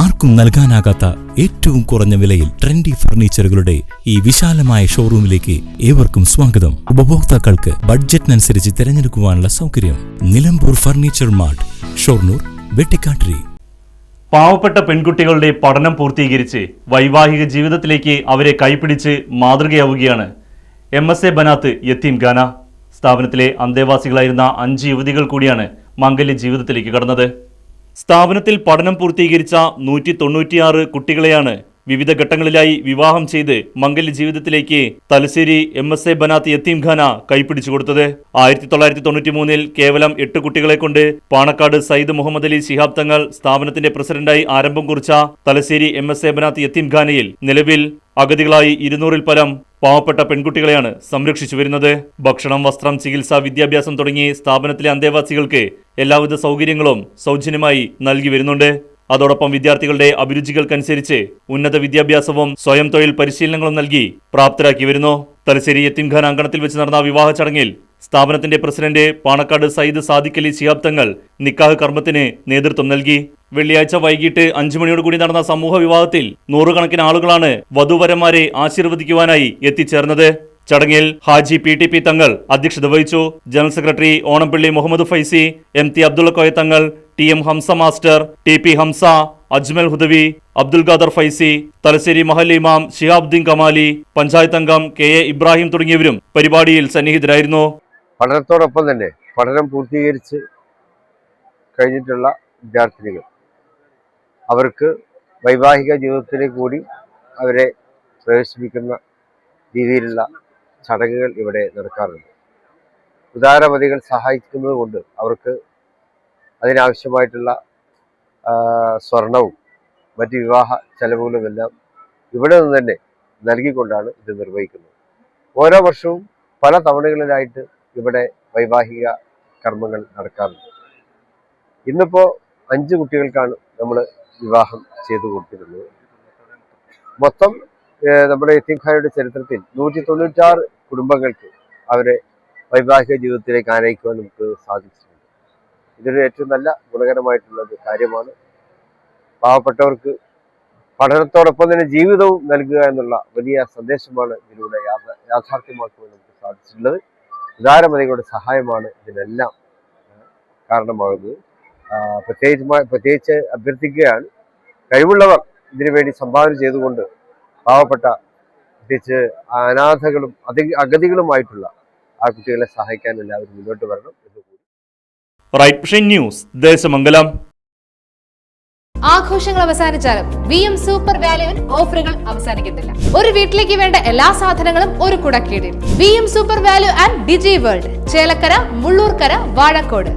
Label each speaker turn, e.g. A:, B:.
A: ആർക്കും നൽകാനാകാത്ത ഏറ്റവും കുറഞ്ഞ വിലയിൽ ട്രെൻഡി ഫർണിച്ചറുകളുടെ ഈ വിശാലമായ ഷോറൂമിലേക്ക് ഏവർക്കും സ്വാഗതം. ഉപഭോക്താക്കൾക്ക് ബഡ്ജറ്റിനനുസരിച്ച് തിരഞ്ഞെടുക്കുവാനുള്ള സൗകര്യം നിലമ്പൂർ ഫർണിച്ചർ മാർട്ട് ഷൊർണൂർ വെട്ടിക്കാട്ടിരി.
B: പാവപ്പെട്ട പെൺകുട്ടികളുടെ പഠനം പൂർത്തീകരിച്ച് വൈവാഹിക ജീവിതത്തിലേക്ക് അവരെ കൈപിടിച്ച് മാതൃകയാവുകയാണ് M S A Banath Yatheem Khana. സ്ഥാപനത്തിലെ അന്തേവാസികളായിരുന്ന അഞ്ച് യുവതികൾ കൂടിയാണ് മംഗല്യ ജീവിതത്തിലേക്ക് കടന്നത്. സ്ഥാപനത്തിൽ പഠനം പൂർത്തീകരിച്ച നൂറ്റി തൊണ്ണൂറ്റിയാറ് കുട്ടികളെയാണ് വിവിധ ഘട്ടങ്ങളിലായി വിവാഹം ചെയ്ത് മംഗല്യ ജീവിതത്തിലേക്ക് Thalassery M S A Banath Yatheemkhana കൈപ്പിടിച്ചു കൊടുത്തത്. ആയിരത്തി തൊള്ളായിരത്തി തൊണ്ണൂറ്റി മൂന്നിൽ കേവലം എട്ട് കുട്ടികളെ കൊണ്ട് പാണക്കാട് സയ്യിദ് മുഹമ്മദ് അലി ശിഹാബ് തങ്ങൾ സ്ഥാപനത്തിന്റെ പ്രസിഡന്റായി ആരംഭം കുറിച്ച Thalassery M S A Banath യത്തീംഖാനയിൽ നിലവിൽ അഗതികളായി ഇരുന്നൂറിൽ പരം പാവപ്പെട്ട പെൺകുട്ടികളെയാണ് സംരക്ഷിച്ചു വരുന്നത്. ഭക്ഷണം വസ്ത്രം ചികിത്സ വിദ്യാഭ്യാസം തുടങ്ങി സ്ഥാപനത്തിലെ അന്തേവാസികൾക്ക് എല്ലാവിധ സൗകര്യങ്ങളും സൗജന്യമായി നൽകി വരുന്നുണ്ട്. അതോടൊപ്പം വിദ്യാർത്ഥികളുടെ അഭിരുചികൾക്കനുസരിച്ച് ഉന്നത വിദ്യാഭ്യാസവും സ്വയം തൊഴിൽ പരിശീലനങ്ങളും നൽകി പ്രാപ്തരാക്കി വരുന്നു. തലശ്ശേരി യത്തിംഖാൻ അങ്കണത്തിൽ വെച്ച് നടന്ന വിവാഹ ചടങ്ങിൽ സ്ഥാപനത്തിന്റെ പ്രസിഡന്റ് പാണക്കാട് സയ്യിദ് സാദിഖലി ശിഹാബ് തങ്ങൾ നിക്കാഹ് കർമ്മത്തിന് നേതൃത്വം നൽകി. വെള്ളിയാഴ്ച വൈകിട്ട് അഞ്ചു മണിയോടുകൂടി നടന്ന സമൂഹ വിവാഹത്തിൽ നൂറുകണക്കിന് ആളുകളാണ് വധുവരന്മാരെ ആശീർവദിക്കുവാനായി എത്തിച്ചേർന്നത്. ചടങ്ങിൽ Haji P T P Thangal അധ്യക്ഷത വഹിച്ചു. General secretary Onampilly Muhammad Faizy M T Abdulla Koya Thangal T M Hamza master T P Hamza Ajmal Hudawi Abdul Khader Faizy Thalassery Mahal ഇമാം ഷിഹാബുദ്ദീൻ കമാലി പഞ്ചായത്ത് അംഗം കെ എ ഇബ്രാഹിം തുടങ്ങിയവരും പരിപാടിയിൽ സന്നിഹിതരായിരുന്നു.
C: പഠനത്തോടൊപ്പം തന്നെ പഠനം പൂർത്തീകരിച്ച് കഴിഞ്ഞിട്ടുള്ള വിദ്യാർത്ഥിനികൾ. അവർക്ക് വൈവാഹിക ജീവിതത്തിലേക്ക് കൂടി അവരെ പ്രവേശിപ്പിക്കുന്ന രീതിയിലുള്ള ചടങ്ങുകൾ ഇവിടെ നടക്കാറുണ്ട്. ഉദാരമതികൾ സഹായിക്കുന്നത് കൊണ്ട് അവർക്ക് അതിനാവശ്യമായിട്ടുള്ള സ്വർണവും മറ്റ് വിവാഹ ചെലവുകളുമെല്ലാം ഇവിടെ നിന്ന് തന്നെ നൽകിക്കൊണ്ടാണ് ഇത് നിർവഹിക്കുന്നത്. ഓരോ വർഷവും പല തവണകളിലായിട്ട് ഇവിടെ വൈവാഹിക കർമ്മങ്ങൾ നടക്കാറുണ്ട്. ഇന്നിപ്പോൾ അഞ്ച് കുട്ടികൾക്കാണ് നമ്മൾ വിവാഹം ചെയ്തു കൊടുത്തിരുന്നത് മൊത്തം നമ്മുടെ യത്തീംഖാനയുടെ ചരിത്രത്തിൽ നൂറ്റി തൊണ്ണൂറ്റാറ് കുടുംബങ്ങൾക്ക് അവരെ വൈവാഹിക ജീവിതത്തിലേക്ക് ആനയിക്കുവാൻ നമുക്ക് സാധിച്ചിട്ടുണ്ട്. ഇതൊരു ഏറ്റവും നല്ല ഗുണകരമായിട്ടുള്ള ഒരു കാര്യമാണ്. പാവപ്പെട്ടവർക്ക് പഠനത്തോടൊപ്പം തന്നെ ജീവിതവും നൽകുക എന്നുള്ള വലിയ സന്ദേശമാണ് ഇതിലൂടെ യാഥ- യാഥാർത്ഥ്യമാക്കുവാൻ നമുക്ക് സാധിച്ചിട്ടുള്ളത്. ഉദാരമതികളുടെ സഹായമാണ് ഇതിനെല്ലാം കാരണമാകുന്നത്. പ്രത്യേകിച്ച് പ്രത്യേകിച്ച് അഭ്യർത്ഥിക്കുകയാണ് കഴിവുള്ളവർ ഇതിനു വേണ്ടി സംഭാവന ചെയ്തുകൊണ്ട് പാവപ്പെട്ട പ്രത്യേകിച്ച് അനാഥകളും അതി അഗതികളുമായിട്ടുള്ള ആ കുട്ടികളെ സഹായിക്കാൻ എല്ലാവരും മുന്നോട്ട് വരണം
B: റൈറ്റ് വിഷൻ ന്യൂസ് ദേശമംഗലം.
D: ആഘോഷങ്ങൾ അവസാനിച്ചാലും വി എം സൂപ്പർ വാല്യുവിൽ ഓഫറുകൾ അവസാനിക്കുന്നില്ല. ഒരു വീട്ടിലേക്ക് വേണ്ട എല്ലാ സാധനങ്ങളും ഒരു കുടക്കീടിൽ. V M super value and digi world Chelakkara Mullurkara Vazhakode.